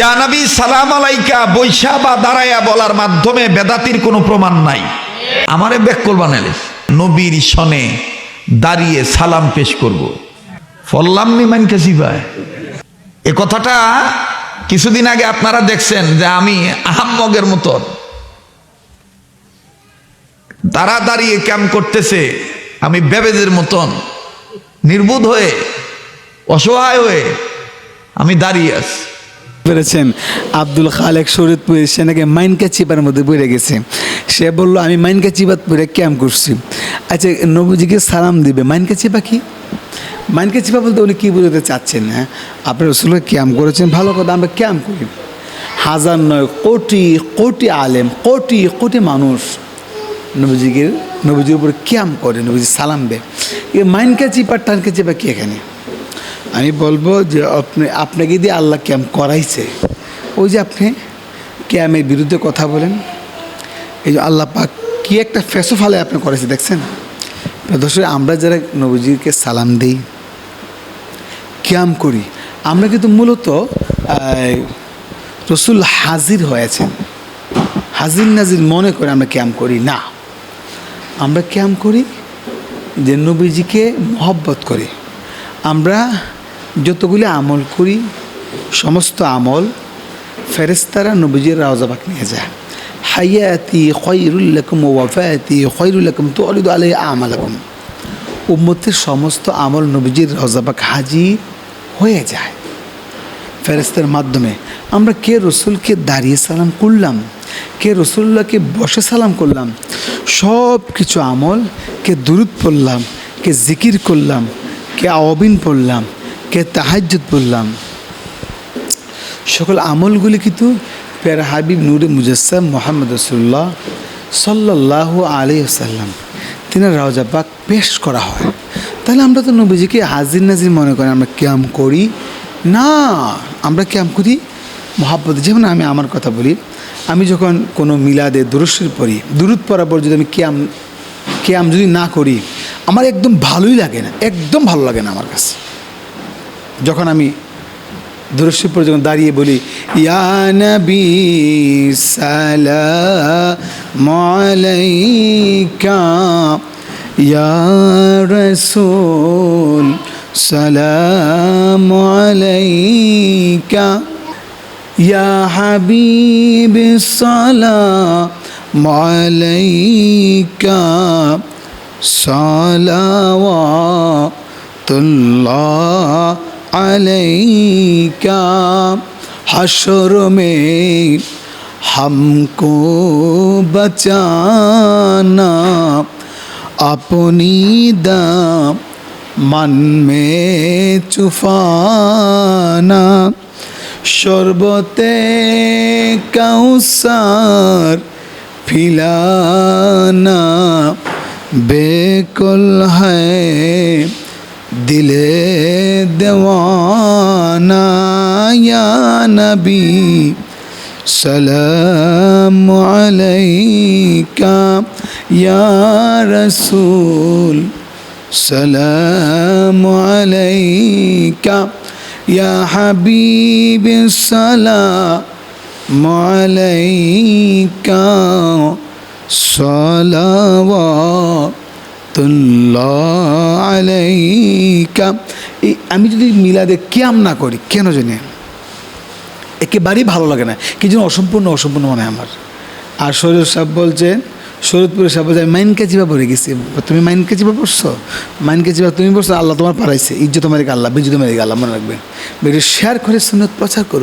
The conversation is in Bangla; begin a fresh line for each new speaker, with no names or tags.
জানাবি সালাম আলাইকা, বৈশা বা দাঁড়াইয়া বলার মাধ্যমে বেদাতির কোনো প্রমাণ নাই। আমারে ব্যাকল বানালে। নবীর সনে দাঁড়িয়ে সালাম পেশ করব। ফল্লাম নিমান কেসি ভাই এ কথাটা কিছুদিন আগে আপনারা দেখছেন যে আমি আহাম্মগের মতন তারা দাঁড়িয়ে ক্যাম্প করতেছে, আমি বেবেদের মতন। নির্বুধ হয়ে, অসহায় হয়ে আমি দাঁড়িয়ে আছি।
পেরেছেন। আব্দুল খালেক শরীদপুর সে নাকি মাইনকা চিপার মধ্যে পড়ে গেছে। সে বলল, আমি মাইনকা চিপাত পড়ে ক্যাম্প করছি। আচ্ছা নবীজিকে সালাম দিবে। মাইনকা চিপা কি? মাইনকা চিপা বলতে উনি কী বোঝাতে চাচ্ছেন হ্যাঁ? আপনি রসুলকে ক্যাম্প করেছেন, ভালো কথা, আমরা ক্যাম্প করি। হাজার নয়, কোটি কোটি আলেম, কোটি কোটি মানুষ নবীজিকে, নবীজির উপরে ক্যাম্প করে, নবীজি সালাম দেয়। এ মাইনকা চিপা টানকা চিপা কি এখানে? আমি বলব যে আপনি, আপনাকে দিয়ে আল্লাহ ক্যাম্প করাইছে। ওই যে আপনি ক্যামের বিরুদ্ধে কথা বলেন। এই যে আল্লাহ পাক কি একটা ফেসো ফালে আপনি করেছে, দেখছেন? দর্শক, আমরা যারা নবীজিকে সালাম দিই, ক্যাম্প করি, আমরা কিন্তু মূলত রসুল হাজির হয়েছেন। হাজির নাজির মনে করে আমরা ক্যাম্প করি, না। আমরা ক্যাম্প করি যে নবীজিকে মহব্বত করি। আমরা যতগুলি আমল করি, সমস্ত আমল ফেরেস্তারা নবীজির রাওজাবাক নিয়ে যায়। হাইয়াতি খৈরুল্লাকুম ওয়াফায়াতি খৈরুল্লাকুম তো অলিদ আলাই আমালাকুম। উম্মতের সমস্ত আমল নবীজির রজাবাক হাজির হয়ে যায়। ফেরেস্তার মাধ্যমে আমরা কে রসুলকে দাঁড়িয়ে সালাম করলাম, কে রসুল্লাহকে বসে সালাম করলাম সব কিছু আমল, কে দুরুদ পড়লাম, কে জিকির করলাম, কে আওবিন পড়লাম কে তাহাজ্জুদ পড়লাম। সকল আমলগুলি কিন্তু পেয়ারা হাবিব নূরে মুজাসসাম মোহাম্মদ রসুল্লাহ সাল্লাহ আলী সাল্লাম তিনি রাজাবাক পেশ করা হয়। তাহলে আমরা তো নবীজিকে হাজির নাজির মনে করি, আমরা ক্যাম করি? না, আমরা ক্যাম করি মহাব্বত। যেমন আমি আমার কথা বলি, আমি যখন কোনো মিলাদে দুরুশের পড়ি, দুরুদ পড়ার পর যদি আমি ক্যাম ক্যাম যদি না করি, আমার একদম ভালোই লাগে না, একদম ভালো লাগে না আমার কাছে। যখন আমি দুরস্যের যখন দাঁড়িয়ে বলি, ইয়া নবী সালাম আলাইকা, ইয়া রাসূল সালাম আলাইকা, ইয়া হাবিব সালাম আলাইকা, সালাওয়াতুল্লাহ আলাইকা হাসর মে হামকো বচানা, আপনি দাম মন মে চুফানা, শরবতে কৌসার ফিলানা, বেকুল হ্যায় دل دوانا يا نبي سلام عليك يا رسول سلام عليك يا حبيب السلام عليك صلوات এই আমি যদি মিলাদে ক্যাম না করি, কেন জানি? একেবারেই ভালো লাগে না। কি যেন অসম্পূর্ণ অসম্পূর্ণ মনে হয় আমার। আর শরীর সাহেব বলছেন শরীরপুরের সাহেব বলছে, আমি মাইন কাজিবা পড়ে গেছি। তুমি মাইন কাজিবা পড়ছো মাইন কাজিবা তুমি পড়ছো আল্লাহ তোমার পারাইছে। ইজ্জত মারিক আল্লাহ, বিজ্জত মারিক আল্লাহ, মনে রাখবে শেয়ার করে সুন্নত প্রচার করো।